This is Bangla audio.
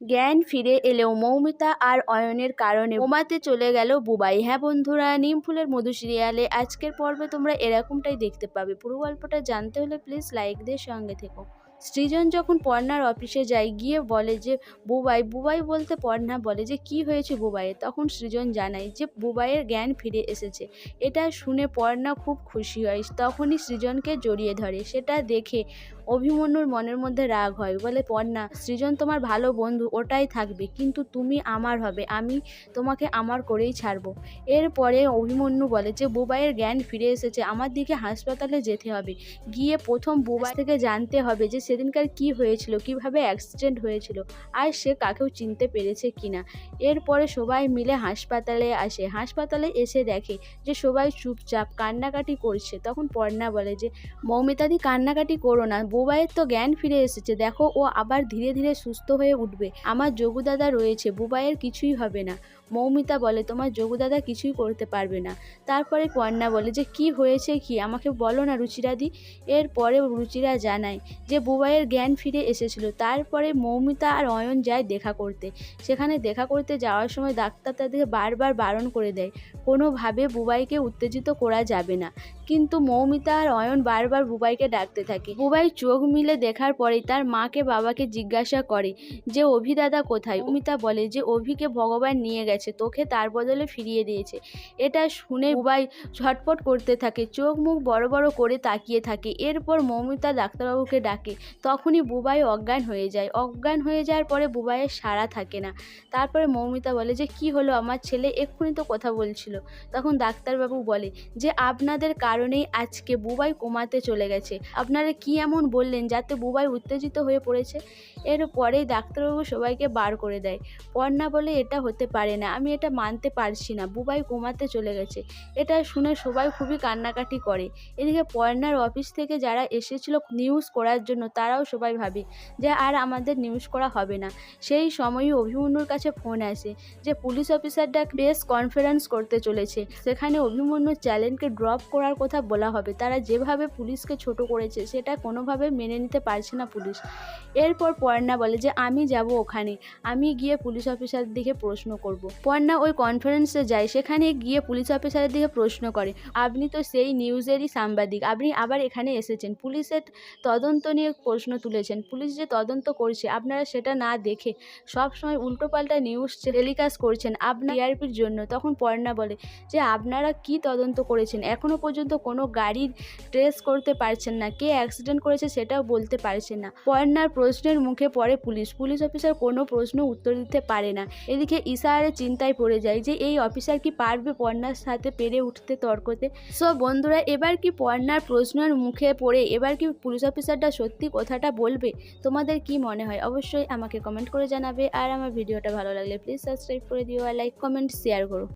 জ্ঞান ফিরে এলেও মৌমিতা আর অয়নের কারণে কোমাতে চলে গেল বুবাই। হ্যাঁ বন্ধুরা, নিম ফুলের মধু সিরিয়ালে আজকের পর্বে তোমরা এরকমটাই দেখতে পাবে। পুরো গল্পটা জানতে হলে প্লিজ লাইক দিয়ে সঙ্গে থেকো। সৃজন যখন পর্ণার অফিসে যায়, গিয়ে বলে যে, বুবাই বুবাই বলতে পর্ণা বলে যে, কি হয়েছে বুবাইয়ের তখন সৃজন জানায় যে, বুবাইয়ের জ্ঞান ফিরে এসেছে। এটা শুনে পর্ণা খুব খুশি হয়। তখনই সৃজনকে জড়িয়ে ধরে। সেটা দেখে অভিমন্যুর মনের মধ্যে রাগ হয়। বলে পর্ণা সৃজন তোমার ভালো বন্ধু, ওটাই থাকবে, কিন্তু তুমি আমার হবে, আমি তোমাকে আমার করেই ছাড়বো। এরপরে অভিমন্যু বলে যে, বুবাইয়ের জ্ঞান ফিরে এসেছে, আমার দিকে হাসপাতালে যেতে হবে। গিয়ে প্রথম বুবাই থেকে জানতে হবে যে, সেদিনকার কি হয়েছিল, কীভাবে অ্যাক্সিডেন্ট হয়েছিল, আর সে কাকেও চিনতে পেরেছে কিনা এরপরে সবাই মিলে হাসপাতালে আসে। হাসপাতালে এসে দেখে যে, সবাই চুপচাপ কান্নাকাটি করছে। তখন পর্ণা বলে যে, মৌমিতাদি, কান্নাকাটি করো না বুবাইয়ের তো জ্ঞান ফিরে এসেছে, দেখো ও আবার ধীরে ধীরে সুস্থ হয়ে উঠবে। আমার যোগু দাদা রয়েছে, বুবাইয়ের কিছুই হবে না। মৌমিতা বলে, তোমার যোগু দাদা কিছুই করতে পারবে না। তারপরে কন্যা বলে, যে কি হয়েছে কি? আমাকে বলো না রুচিরাদি। এরপরে রুচিরা জানায় যে বুবাইয়ের জ্ঞান ফিরে এসেছিল। তারপরে মৌমিতা আর অয়ন যায় দেখা করতে। সেখানে দেখা করতে যাওয়ার সময় ডাক্তার তাদেরকে বারবার বারণ করে দেয়। কোনোভাবে বুবাইকে উত্তেজিত করা যাবে না। কিন্তু মৌমিতা আর অয়ন বারবার বুবাইকে ডাকতে থাকে। বুবাই চোখ মিলে দেখার পরেই তার মাকে বাবাকে জিজ্ঞাসা করে যে, অভি দাদা কোথায়? অমিতা বলে যে, অভিকে ভগবান নিয়ে গেছে, তোকে তার বদলে ফিরিয়ে দিয়েছে। এটা শুনে বুবাই ঝটপট করতে থাকে, চোখ মুখ বড় বড় করে তাকিয়ে থাকে। এরপর মৌমিতা ডাক্তারবাবুকে ডাকে, তখনই বুবাই অজ্ঞান হয়ে যায়। অজ্ঞান হয়ে যাওয়ার পরে বুবাইয়ের সাড়া থাকে না। তারপরে মৌমিতা বলে যে, কি হলো? আমার ছেলে এক্ষুনি তো কথা বলছিল। তখন ডাক্তারবাবু বলে যে, আপনাদের কারণেই আজকে বুবাই কোমাতে চলে গেছে। আপনারা কি এমন বললেন যাতে বুবাই উত্তেজিত হয়ে পড়েছে। এর পরেই ডাক্তারবাবু সবাইকে বার করে দেয়। পর্ণা বলে, এটা হতে পারে না, আমি এটা মানতে পারছি না, বুবাই কোমাতে চলে গেছে। এটা শুনে সবাই খুবই কান্নাকাটি করে। এদিকে পর্ণার অফিস থেকে যারা এসেছিল নিউজ করার জন্য, তারাও সবাই ভাবে যে, আর আমাদের নিউজ করা হবে না। সেই সময়ই অভিমন্যুর কাছে ফোন আসে যে, পুলিশ অফিসারটা প্রেস কনফারেন্স করতে চলেছে। সেখানে অভিমন্যুর চ্যালেঞ্জকে ড্রপ করার কথা বলা হবে। তারা যেভাবে পুলিশকে ছোট করেছে, সেটা কোনোভাবে মেনে নিতে পারছে না পুলিশ। এরপর পর্ণা বলে যে, আমি যাব ওখানে। আমি গিয়ে পুলিশ অফিসার দিকে প্রশ্ন করব। পর্ণা ওই কনফারেন্সে যায়, সেখানে গিয়ে পুলিশ অফিসারের দিকে প্রশ্ন করে, আপনি তো সেই নিউজেরই সাংবাদিক। আপনি আবার এখানে এসেছেন। পুলিশের তদন্ত নিয়ে প্রশ্ন তুলেছেন। পুলিশ যে তদন্ত করছে, আপনারা সেটা না দেখে সব সময় উল্টোপাল্টা নিউজ টেলিকাস্ট করছেন আপনার টিআরপির জন্য। তখন পর্ণা বলে যে, আপনারা কি তদন্ত করেছেন? এখনও পর্যন্ত কোনো গাড়ির ট্রেস করতে পারছেন না। কে অ্যাক্সিডেন্ট করেছে সেটাও বলতে পারছে না। পর্ণার প্রশ্নের মুখে পড়ে পুলিশ। পুলিশ অফিসার কোনো প্রশ্ন উত্তর দিতে পারে না। এদিকে ইশারে চিন্তায় পড়ে যায় যে, এই অফিসার কি পারবে পর্ণার সাথে পেরে উঠতে তর্কতে? সো বন্ধুরা, এবার কি পর্ণার প্রশ্নের মুখে পড়ে, এবার কি পুলিশ অফিসারটা সত্যি কথাটা বলবে? তোমাদের কি মনে হয়? অবশ্যই আমাকে কমেন্ট করে জানাবে। আর আমার ভিডিওটা ভালো লাগলে প্লিজ সাবস্ক্রাইব করে দিও আর লাইক কমেন্ট শেয়ার করো।